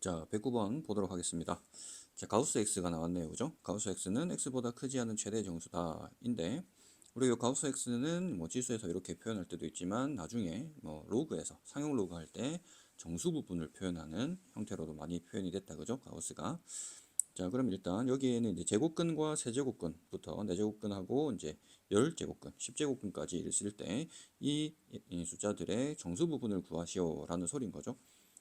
자, 109번 보도록 하겠습니다. 자, 가우스 x가 나왔네요. 그죠? 가우스 x는 x보다 크지 않은 최대 정수다. 인데, 우리 이 가우스 x는 뭐 지수에서 이렇게 표현할 때도 있지만, 나중에 뭐 로그에서, 상용 로그 할 때 정수 부분을 표현하는 형태로도 많이 표현이 됐다. 그죠? 가우스가. 자, 그럼 일단 여기에는 이제 제곱근과 세제곱근부터 네제곱근하고 이제 열제곱근, 십제곱근까지 있을 때이 숫자들의 정수 부분을 구하시오라는 소리인 거죠.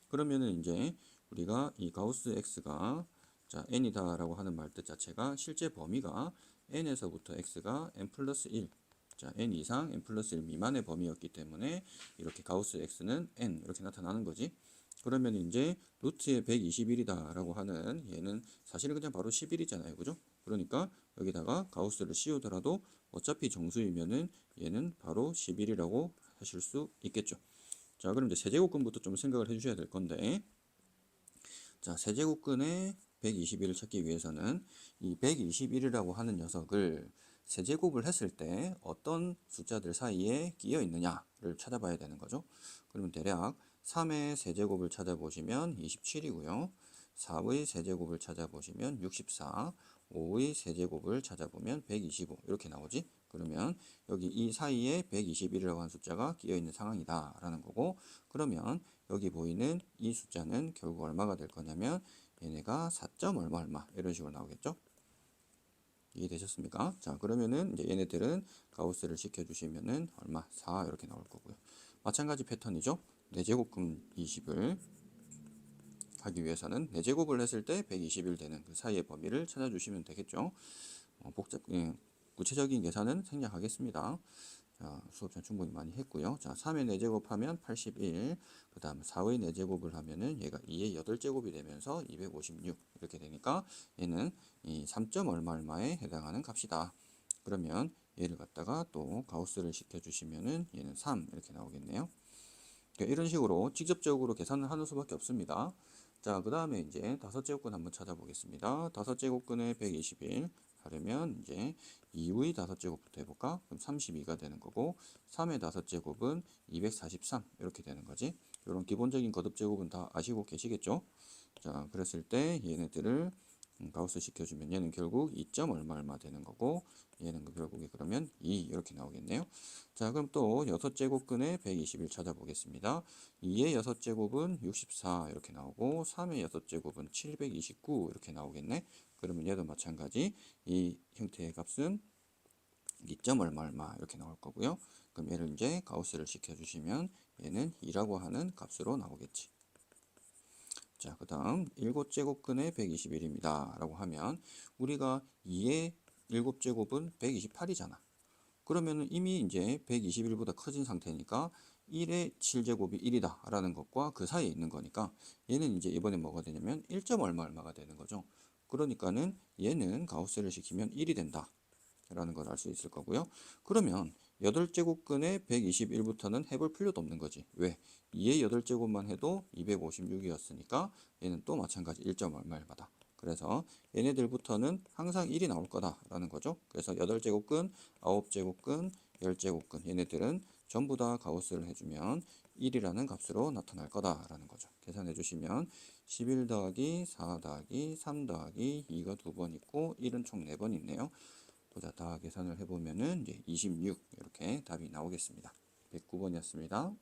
그러면은 이제 우리가 이 가우스 x가 자 n이다라고 하는 말뜻 자체가 실제 범위가 n에서부터 x가 n 플러스 1, 자 n 이상 n 플러스 1 미만의 범위였기 때문에 이렇게 가우스 x는 n 이렇게 나타나는 거지. 그러면 이제 루트의 121이다라고 하는 얘는 사실은 그냥 바로 11이잖아요, 그죠? 그러니까 여기다가 가우스를 씌우더라도 어차피 정수이면은 얘는 바로 11이라고 하실 수 있겠죠. 자, 그럼 이제 세제곱근부터 좀 생각을 해주셔야 될 건데, 자, 세제곱근의 121을 찾기 위해서는 이 121이라고 하는 녀석을 세제곱을 했을 때 어떤 숫자들 사이에 끼어 있느냐를 찾아봐야 되는 거죠. 그러면 대략 3의 세제곱을 찾아보시면 27이고요. 4의 세제곱을 찾아보시면 64, 5의 세제곱을 찾아보면 125 이렇게 나오지. 그러면 여기 이 사이에 121이라고 하는 숫자가 끼어 있는 상황이다 라는 거고 그러면 여기 보이는 이 숫자는 결국 얼마가 될 거냐면 얘네가 4점 얼마 얼마 이런 식으로 나오겠죠. 이해되셨습니까? 자 그러면은 이제 얘네들은 가우스를 시켜주시면은 얼마 4 이렇게 나올 거고요. 마찬가지 패턴이죠. 4제곱근 20을 하기 위해서는 4제곱을 했을 때 120일 되는 그 사이의 범위를 찾아주시면 되겠죠. 어, 복잡, 예, 구체적인 계산은 생략하겠습니다. 자, 수업 전 충분히 많이 했고요. 자, 3의 4제곱 하면 81. 그 다음 4의 4제곱을 하면은 얘가 2의 8제곱이 되면서 256. 이렇게 되니까 얘는 이 3점 얼마 얼마에 해당하는 값이다. 그러면 얘를 갖다가 또 가우스를 시켜주시면은 얘는 3 이렇게 나오겠네요. 이런 식으로 직접적으로 계산을 하는 수밖에 없습니다. 자, 그 다음에 이제 다섯 제곱근 한번 찾아보겠습니다. 다섯 제곱근에 121 하려면 이제 2의 다섯 제곱부터 해볼까? 그럼 32가 되는 거고 3의 다섯 제곱은 243 이렇게 되는 거지. 이런 기본적인 거듭 제곱은 다 아시고 계시겠죠? 자, 그랬을 때 얘네들을 음, 가우스 시켜주면 얘는 결국 2점 얼마 얼마 되는 거고 얘는 그 결국에 그러면 2 이렇게 나오겠네요. 자 그럼 또 6제곱근에 121 찾아보겠습니다. 2의 6제곱은 64 이렇게 나오고 3의 6제곱은 729 이렇게 나오겠네. 그러면 얘도 마찬가지 이 형태의 값은 2점 얼마 얼마 이렇게 나올 거고요. 그럼 얘를 이제 가우스를 시켜주시면 얘는 2라고 하는 값으로 나오겠지. 자, 그 다음 7제곱근의 121입니다. 라고 하면 우리가 2의 7제곱은 128이잖아. 그러면 이미 이제 121보다 커진 상태니까 1의 7제곱이 1이다 라는 것과 그 사이에 있는 거니까 얘는 이제 이번에 뭐가 되냐면 1점 얼마 얼마가 되는 거죠. 그러니까는 얘는 가우스를 시키면 1이 된다 라는 걸 알 수 있을 거고요. 그러면 8제곱근의 121부터는 해볼 필요도 없는 거지. 왜? 2의 8제곱만 해도 256이었으니까 얘는 또 마찬가지 1점 얼마일마다. 그래서 얘네들부터는 항상 1이 나올 거다라는 거죠. 그래서 8제곱근, 9제곱근, 10제곱근 얘네들은 전부 다 가우스를 해주면 1이라는 값으로 나타날 거다라는 거죠. 계산해 주시면 11 더하기 4 더하기 3 더하기 2가 두 번 있고 1은 총 4번 있네요. 보자 다 계산을 해보면은 이제 26 이렇게 답이 나오겠습니다. 109번이었습니다.